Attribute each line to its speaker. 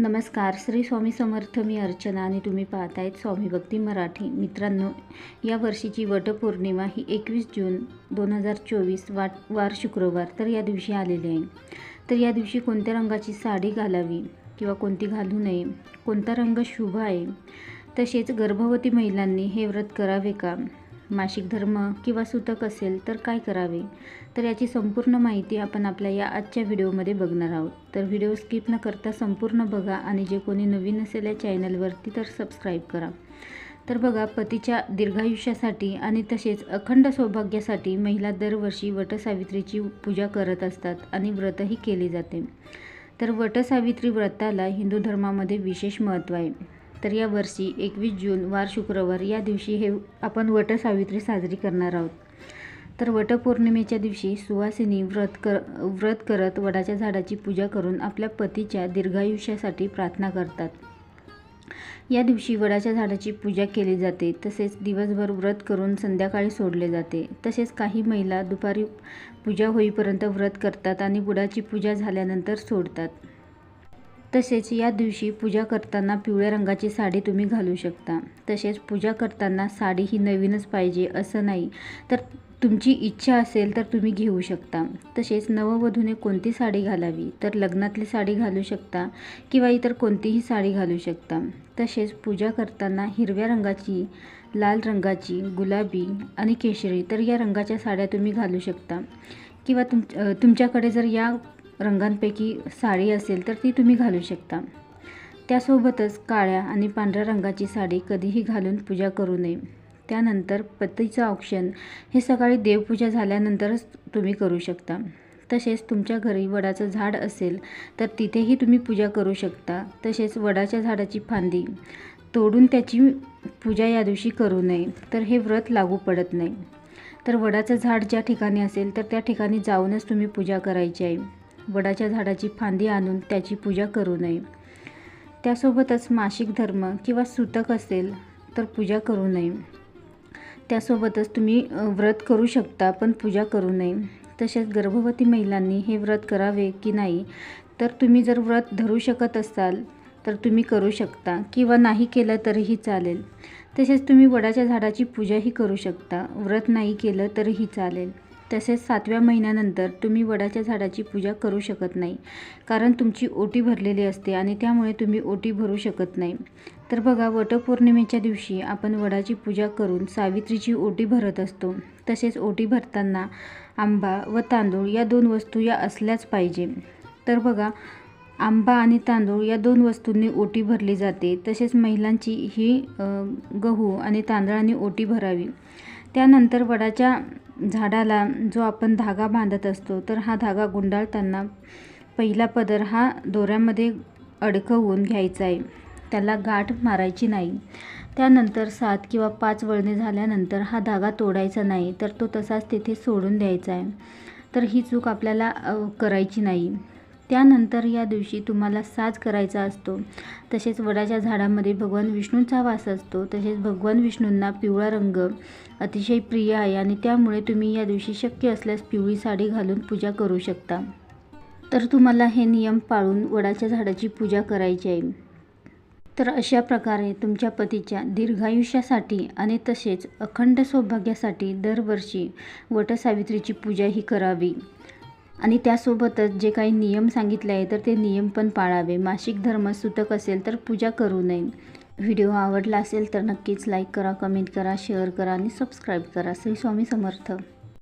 Speaker 1: नमस्कार. श्री स्वामी समर्थ मी अर्चना आणि तुम्ही पाहतायत स्वामी भक्ती मराठी. मित्रांनो या वर्षीची वटपौर्णिमा ही एकवीस जून दोन हजार चोवीस वाट वार शुक्रवार तर या दिवशी आलेली आहे. तर या दिवशी कोणत्या रंगाची साडी घालावी किंवा कोणती घालू नये कोणता रंग शुभ आहे तसेच गर्भवती महिलांनी हे व्रत करावे का? मासिक धर्म किंवा सुतक असेल तर काय करावे? तर याची संपूर्ण माहिती आपण आपल्या या आजच्या व्हिडिओमध्ये बघणार आहोत. तर व्हिडिओ स्किप न करता संपूर्ण बघा आणि जे कोणी नवीन असेल या चॅनलवरती तर सबस्क्राईब करा. तर बघा पतीच्या दीर्घायुष्यासाठी आणि तसेच अखंड सौभाग्यासाठी महिला दरवर्षी वटसावित्रीची पूजा करत असतात आणि व्रतही केले जाते. तर वटसावित्री व्रताला हिंदू धर्मामध्ये विशेष महत्त्व आहे. तर या वर्षी एकवीस जून वार शुक्रवार या दिवशी हे आपण वटसावित्री साजरी करणार आहोत. तर वटपौर्णिमेच्या दिवशी सुवासिनी व्रत कर व्रत करत वडाच्या झाडाची पूजा करून आपल्या पतीच्या दीर्घायुष्यासाठी प्रार्थना करतात. या दिवशी वडाच्या झाडाची पूजा केली जाते तसेच दिवसभर व्रत करून संध्याकाळी सोडले जाते. तसेच काही महिला दुपारी पूजा होईपर्यंत व्रत करतात आणि बुडाची पूजा झाल्यानंतर सोडतात. तसेच या दिवशी पूजा करताना पिवळ्या रंगाची साडी तुम्ही घालू शकता. तसेच पूजा करताना साडी ही नवीनच पाहिजे असं नाही तर तुमची इच्छा असेल तर तुम्ही घेऊ शकता. तसेच नववधूने कोणती साडी घालावी तर लग्नातली साडी घालू शकता किंवा इतर कोणतीही साडी घालू शकता. तसेच पूजा करताना हिरव्या रंगाची लाल रंगाची गुलाबी आणि केशरी तर या रंगाच्या साड्या तुम्ही घालू शकता. किंवा तुम तुमच्याकडे जर या रंगांपैकी साडी असेल तर ती तुम्ही घालू शकता. त्यासोबतच काळ्या आणि पांढऱ्या रंगाची साडी कधीही घालून पूजा करू नये. त्यानंतर पतीचं औक्षण हे सकाळी देवपूजा झाल्यानंतरच तुम्ही करू शकता. तसेच तुमच्या घरी वडाचं झाड असेल तर तिथेही तुम्ही पूजा करू शकता. तसेच वडाच्या झाडाची फांदी तोडून त्याची पूजा या दिवशी करू नये तर हे व्रत लागू पडत नाही. तर वडाचं झाड ज्या ठिकाणी असेल तर त्या ठिकाणी जाऊनच तुम्ही पूजा करायची आहे. वडाच्या झाडाची फांदी आणून त्याची पूजा करू नये. त्यासोबतच मासिक धर्म किंवा सुतक असेल तर पूजा करू नये. त्यासोबतच तुम्ही व्रत करू शकता पण पूजा करू नये. तसेच गर्भवती महिलांनी हे व्रत करावे की नाही तर तुम्ही जर व्रत धरू शकत असाल तर तुम्ही करू शकता. किंवा नाही केलं तरीही चालेल. तसेच तुम्ही वडाच्या झाडाची पूजाही करू शकता. व्रत नाही केलं तरीही चालेल. तसेच सातव्या महिन्यानंतर तुम्ही वडाच्या झाडाची पूजा करू शकत नाही कारण तुमची ओटी भरलेली असते आणि त्यामुळे तुम्ही ओटी भरू शकत नाही. तर बघा वटपौर्णिमेच्या दिवशी आपण वडाची पूजा करून सावित्रीची ओटी भरत असतो. तसेच ओटी भरताना आंबा व तांदूळ या दोन वस्तू या असल्याच पाहिजे. तर बघा आंबा आणि तांदूळ या दोन वस्तूंनी ओटी भरली जाते. तसेच महिलांची ही गहू आणि तांदळाने ओटी भरावी. त्यानंतर वडाच्या झाडाला जो आपण धागा बांधत असतो तर हा धागा गुंडाळताना पहिला पदर हा दोऱ्यामध्ये अडकवून घ्यायचा आहे. त्याला गाठ मारायची नाही. त्यानंतर सात किंवा पाच वळणे झाल्यानंतर हा धागा तोडायचा नाही तर तो तसाच तिथे सोडून द्यायचा आहे. तर ही चूक आपल्याला करायची नाही. त्यानंतर या दिवशी तुम्हाला साज करायचा असतो. तसेच वडाच्या झाडामध्ये भगवान विष्णूंचा वास असतो. तसेच भगवान विष्णूंना पिवळा रंग अतिशय प्रिय आहे आणि त्यामुळे तुम्ही या दिवशी शक्य असल्यास पिवळी साडी घालून पूजा करू शकता. तर तुम्हाला हे नियम पाळून वडाच्या झाडाची पूजा करायची आहे. तर अशा प्रकारे तुमच्या पतीच्या दीर्घायुष्यासाठी आणि तसेच अखंड सौभाग्यासाठी दरवर्षी वटसावित्रीची पूजा ही करावी. आणि त्यासोबतच जे काही नियम सांगितले आहे तर ते नियम पण पाळावे. मासिक धर्म सुतक असेल तर पूजा करू नये. व्हिडिओ आवडला असेल तर नक्कीच लाईक करा कमेंट करा शेअर करा आणि सबस्क्राईब करा. श्री स्वामी समर्थ.